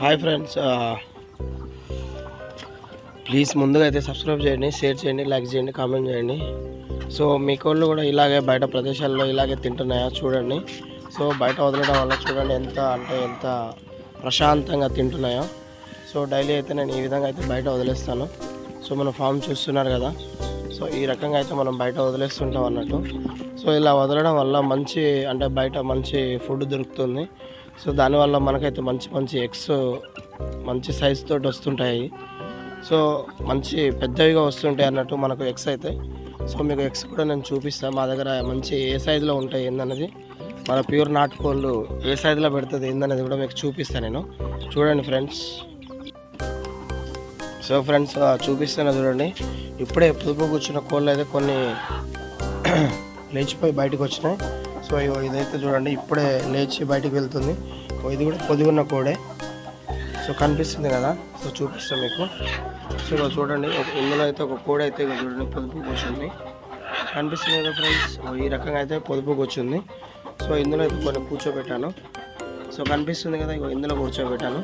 Hi friends please ముందుగా అయితే subscribe చేయండి షేర్ చేయండి లైక్ చేయండి కామెంట్ చేయండి. సో మీ కోళ్ళు కూడా ఇలాగే బయట ప్రదేశాల్లో ఇలాగే తింటున్నాయా చూడండి. సో బయట వదలడం వల్ల చూడండి ఎంత అంటే ఎంత ప్రశాంతంగా తింటున్నాయో. సో డైలీ అయితే నేను ఈ విధంగా అయితే బయట వదిలేస్తాను. సో మన ఫామ్ చూస్తున్నారు కదా సో ఈ రకంగా అయితే మనం బయట వదిలేస్తుంటాం అన్నట్టు. సో ఇలా వదలడం వల్ల మంచి అంటే బయట మంచి ఫుడ్ దొరుకుతుంది. సో దానివల్ల మనకైతే మంచి మంచి ఎగ్స్ మంచి సైజ్ తోటి వస్తుంటాయి. సో మంచి పెద్దవిగా వస్తుంటాయి అన్నట్టు మనకు ఎగ్స్ అయితే. సో మీకు ఎగ్స్ కూడా నేను చూపిస్తాను మా దగ్గర మంచి ఏ సైజులో ఉంటాయి ఏందన్నది. మన ప్యూర్ నాటుకోళ్ళు ఏ సైజులో పెడుతుంది ఏందనేది కూడా మీకు చూపిస్తాను నేను. చూడండి ఫ్రెండ్స్. సో ఫ్రెండ్స్ చూపిస్తాను చూడండి. ఇప్పుడే పొదుపు కూర్చున్న కోళ్ళు అయితే కొన్ని లేచిపోయి బయటకు వచ్చినాయి. సో ఇగో ఇదైతే చూడండి ఇప్పుడే లేచి బయటికి వెళ్తుంది. ఇది కూడా పొదిగున్న కోడే. సో కనిపిస్తుంది కదా సో చూపిస్తాం మీకు. సో ఇగో చూడండి ఇందులో అయితే ఒక కోడి అయితే చూడండి పొదుపు కూర్చుంది. కనిపిస్తుంది కదా ఫ్రెండ్స్ ఈ రకంగా అయితే పొదుపు కూర్చుంది. సో ఇందులో అయితే కొన్ని కూర్చోబెట్టాను. సో కనిపిస్తుంది కదా ఇక ఇందులో కూర్చోబెట్టాను.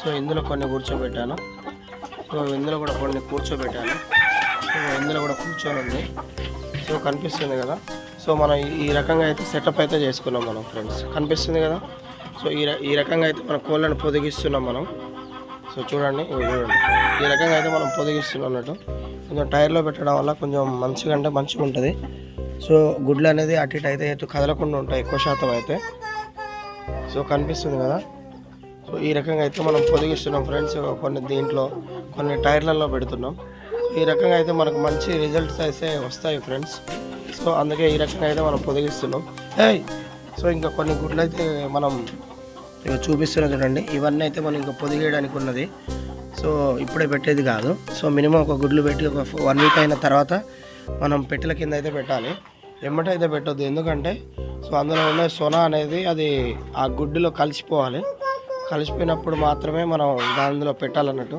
సో ఇందులో కొన్ని కూర్చోబెట్టాను. సో ఇందులో కూడా కొన్ని కూర్చోబెట్టాను. సో ఇందులో కూడా కూర్చొని ఉంది సో కనిపిస్తుంది కదా. సో మనం ఈ- రకంగా అయితే సెటప్ అయితే చేసుకున్నాం మనం ఫ్రెండ్స్. కనిపిస్తుంది కదా? సో ఈ ఈ రకంగా అయితే మన కోళ్ళను పొదిగిస్తున్నాం మనం. సో చూడండి చూడండి. ఈ రకంగా అయితే మనం పొదిగిస్తున్నాం అన్నట్టు. కొంచెం టైర్లో పెట్టడం వల్ల కొంచెం మంచిగా అంటే మంచిగా ఉంటుంది. సో గుడ్లు అనేది అటు ఇటు అయితే ఎటు కదలకుండా ఉంటాయి ఎక్కువ శాతం అయితే. సో కనిపిస్తుంది కదా? సో ఈ రకంగా అయితే మనం పొదిగిస్తున్నాం ఫ్రెండ్స్. కొన్ని దీంట్లో కొన్ని టైర్లలో పెడుతున్నాం. ఈ రకంగా అయితే మనకు మంచి రిజల్ట్స్ అయితే వస్తాయి ఫ్రెండ్స్. సో అందుకే ఈ రకంగా అయితే మనం పొదిగిస్తున్నాం ఏయ్ సో ఇంకా కొన్ని గుడ్లు అయితే మనం ఇక చూపిస్తున్నా చూడండి. ఇవన్నీ అయితే మనం ఇంకా పొదిగేయడానికి ఉన్నది. సో ఇప్పుడే పెట్టేది కాదు. సో మినిమం ఒక గుడ్లు పెట్టి ఒక వన్ వీక్ అయిన తర్వాత మనం పెట్టెల కింద అయితే పెట్టాలి. ఎమ్మట అయితే పెట్టొద్దు. ఎందుకంటే సో అందులో ఉన్న సొన అనేది అది ఆ గుడ్డులో కలిసిపోవాలి. కలిసిపోయినప్పుడు మాత్రమే మనం దానిలో పెట్టాలన్నట్టు.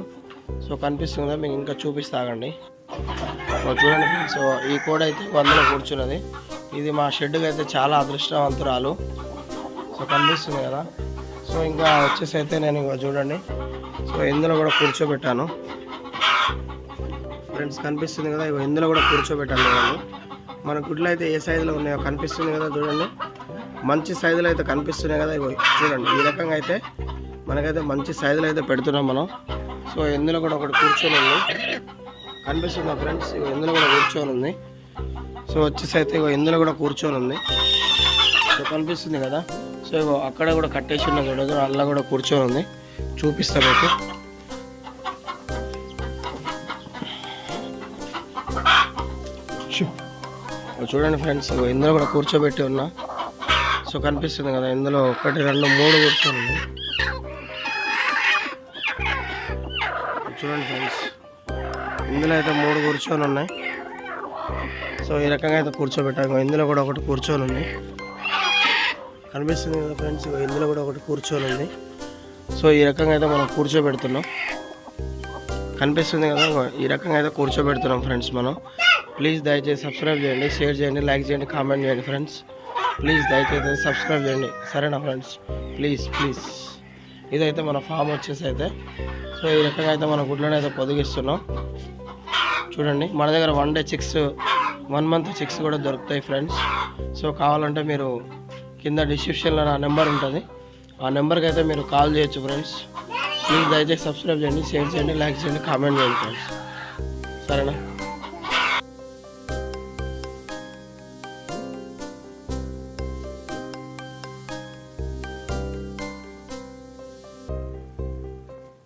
సో కనిపిస్తుంది మీకు ఇంకా చూపిస్తాగండి. చూడండి ఫ్రెండ్స్ ఈ కోడ అయితే వందలో కూర్చున్నది. ఇది మా షెడ్కి అయితే చాలా అదృష్టవంతురాలు. సో కనిపిస్తుంది కదా? సో ఇంకా వచ్చేసి అయితే నేను చూడండి. సో ఇందులో కూడా కూర్చోబెట్టాను. ఫ్రెండ్స్ కనిపిస్తుంది కదా? ఇగో ఇందులో కూడా కూర్చోబెట్టాను నేను. మన గుడ్లు అయితే ఏ సైజులో ఉన్నాయో కనిపిస్తుంది కదా చూడండి. మంచి సైజులో అయితే కనిపిస్తున్నాయి కదా? ఇగో చూడండి. ఈ రకంగా అయితే మనకైతే మంచి సైజులో అయితే పెడుతున్నాం మనం. సో ఇందులో కూడా ఒకటి కూర్చొని ఉంది. కనిపిస్తుందా ఫ్రెండ్స్. ఇందులో కూడా కూర్చొని ఉంది. సో వచ్చేసి అయితే ఇగో ఇందులో కూడా కూర్చొని ఉంది. సో కనిపిస్తుంది కదా? సో ఇగో అక్కడ కూడా కట్టేసి ఉన్న చూడదు అలా కూడా కూర్చొని ఉంది. చూపిస్తా మీకు. చూడండి ఫ్రెండ్స్ ఇగో ఇందులో కూడా కూర్చోబెట్టి ఉన్నా. సో కనిపిస్తుంది కదా ఇందులో ఒకటి రెండు మూడు కూర్చొని ఉంది. చూడండి ఫ్రెండ్స్. ఇందులో అయితే మూడు కూర్చొని ఉన్నాయి. సో ఈ రకంగా అయితే కూర్చోబెట్టాము ఇందులో కూడా ఒకటి కూర్చొని ఉంది. కనిపిస్తుంది కదా ఫ్రెండ్స్ ఇందులో కూడా ఒకటి కూర్చొని ఉంది. సో ఈ రకంగా అయితే మనం కూర్చోబెడుతున్నాం. కనిపిస్తుంది కదా ఈ రకంగా అయితే కూర్చోబెడుతున్నాం ఫ్రెండ్స్ మనం. ప్లీజ్ దయచేసి సబ్స్క్రైబ్ చేయండి షేర్ చేయండి లైక్ చేయండి కామెంట్ చేయండి ఫ్రెండ్స్. ప్లీజ్ దయచేసి సబ్స్క్రైబ్ చేయండి. సరేనా ఫ్రెండ్స్? Please please. ఇదైతే మన ఫామ్ వచ్చేసి అయితే. సో ఈ రకంగా అయితే మన గుడ్లను అయితే పొదిగిస్తున్నాం. చూడండి మన దగ్గర one day chicks one month chicks కూడా దొరుకుతాయి ఫ్రెండ్స్. సో కావాలంటే మీరు కింద డిస్క్రిప్షన్లో నా నెంబర్ ఉంటుంది. ఆ నెంబర్కి అయితే మీరు కాల్ చేయొచ్చు ఫ్రెండ్స్. ప్లీజ్ దయచేసి సబ్స్క్రైబ్ చేయండి షేర్ చేయండి లైక్ చేయండి కామెంట్ చేయండి ఫ్రెండ్స్. సరేనా?